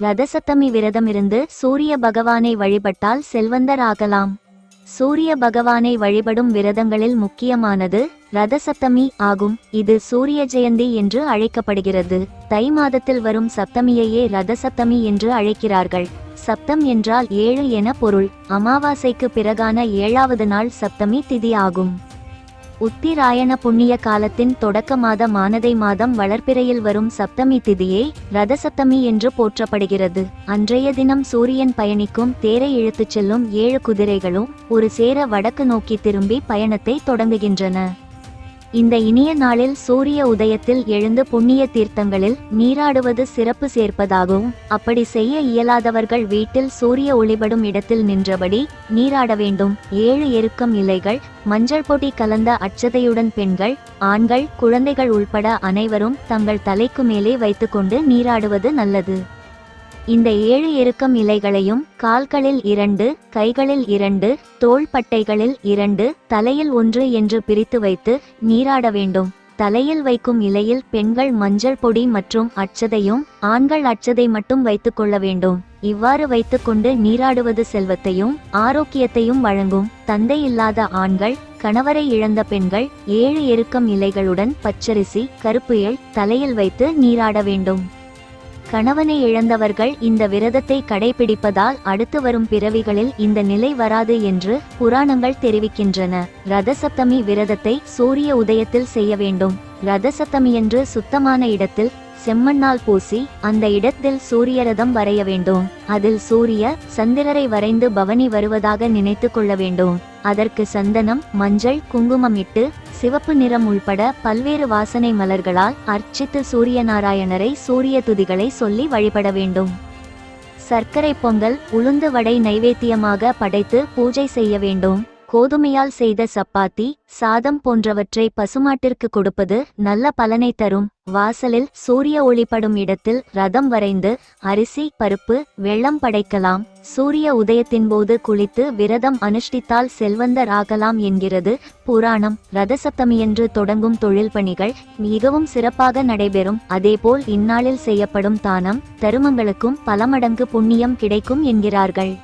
ரதசத்தமி விரதமிருந்து சூரிய பகவானை வழிபட்டால் செல்வந்தர் ஆகலாம் சூரிய பகவானை வழிபடும் விரதங்களில் முக்கியமானது ரதசப்தமி ஆகும். இது சூரிய ஜெயந்தி என்று அழைக்கப்படுகிறது. தை மாதத்தில் வரும் சப்தமியையே ரதசப்தமி என்று அழைக்கிறார்கள். சப்தம் என்றால் ஏழு என பொருள். அமாவாசைக்கு பிறகான ஏழாவது நாள் சப்தமி திதி ஆகும். உத்திராயண புண்ணிய காலத்தின் தொடக்க மாத மானதை மாதம் வளர்ப்பிறையில் வரும் சப்தமி திதியே ரதசப்தமி என்று போற்றப்படுகிறது. அன்றைய தினம் சூரியன் பயணிக்கும் தேரை இழுத்துச் செல்லும் ஏழு குதிரைகளும் ஒரு சேர வடக்கு நோக்கி திரும்பி பயணத்தை தொடங்குகின்றன. இந்த இனிய நாளில் சூரிய உதயத்தில் எழுந்து புண்ணிய தீர்த்தங்களில் நீராடுவது சிறப்பு சேர்ப்பதாகவும் அப்படி செய்ய இயலாதவர்கள் வீட்டில் சூரிய ஒளிபடும் இடத்தில் நின்றபடி நீராட வேண்டும். ஏழு எருக்கம் இலைகள் மஞ்சள் பொடி கலந்த அச்சதையுடன் பெண்கள் ஆண்கள் குழந்தைகள் உள்பட அனைவரும் தங்கள் தலைக்கு மேலே வைத்துக்கொண்டு நீராடுவது நல்லது. இந்த ஏழு எருக்கம் இலைகளையும் கால்களில் இரண்டு கைகளில் இரண்டு தோள்பட்டைகளில் இரண்டு தலையில் ஒன்று என்று பிரித்து வைத்து நீராட வேண்டும். தலையில் வைக்கும் இலையில் பெண்கள் மஞ்சள் பொடி மற்றும் அச்சதையும் ஆண்கள் அச்சதை மட்டும் வைத்துக் கொள்ள வேண்டும். இவ்வாறு வைத்துக்கொண்டு நீராடுவது செல்வத்தையும் ஆரோக்கியத்தையும் வழங்கும். தந்தை இல்லாத ஆண்கள் கணவரை இழந்த பெண்கள் ஏழு எருக்கம் இலைகளுடன் பச்சரிசி கருப்பு எள் தலையில் வைத்து நீராட வேண்டும். கணவனை இழந்தவர்கள் இந்த விரதத்தை கடைபிடிப்பதால் அடுத்து வரும் பிறவிகளில் இந்த நிலை வராது என்று புராணங்கள் தெரிவிக்கின்றன. ரதசப்தமி விரதத்தை சூரிய உதயத்தில் செய்ய வேண்டும். ரதசப்தமியன்று சுத்தமான இடத்தில் செம்மண்ணால் பூசி அந்த இடத்தில் சூரிய ரதம் வரைய வேண்டும். அதில் சூரிய சந்திரரை வரைந்து பவனி வருவதாக நினைத்து கொள்ள வேண்டும். அதற்கு சந்தனம் மஞ்சள் குங்குமம் இட்டு சிவப்பு நிறம் உள்பட பல்வேறு வாசனை மலர்களால் அர்ச்சித்து சூரியநாராயணரை சூரிய துதிகளை சொல்லி வழிபட வேண்டும். சர்க்கரை பொங்கல் உளுந்து வடை நைவேத்தியமாக படைத்து பூஜை செய்ய வேண்டும். கோதுமையால் செய்த சப்பாத்தி சாதம் போன்றவற்றை பசுமாட்டிற்கு கொடுப்பது நல்ல பலனை தரும். வாசலில் சூரிய ஒளிப்படும் இடத்தில் ரதம் வரைந்து அரிசி பருப்பு வெள்ளம் படைக்கலாம். சூரிய உதயத்தின் போது குளித்து விரதம் அனுஷ்டித்தால் செல்வந்தர் ஆகலாம் என்கிறது புராணம். ரதசப்தமியன்று தொடங்கும் தொழில் பணிகள் மிகவும் சிறப்பாக நடைபெறும். அதேபோல் இந்நாளில் செய்யப்படும் தானம் தருமங்களுக்கும் பல மடங்கு புண்ணியம் கிடைக்கும் என்கிறார்கள்.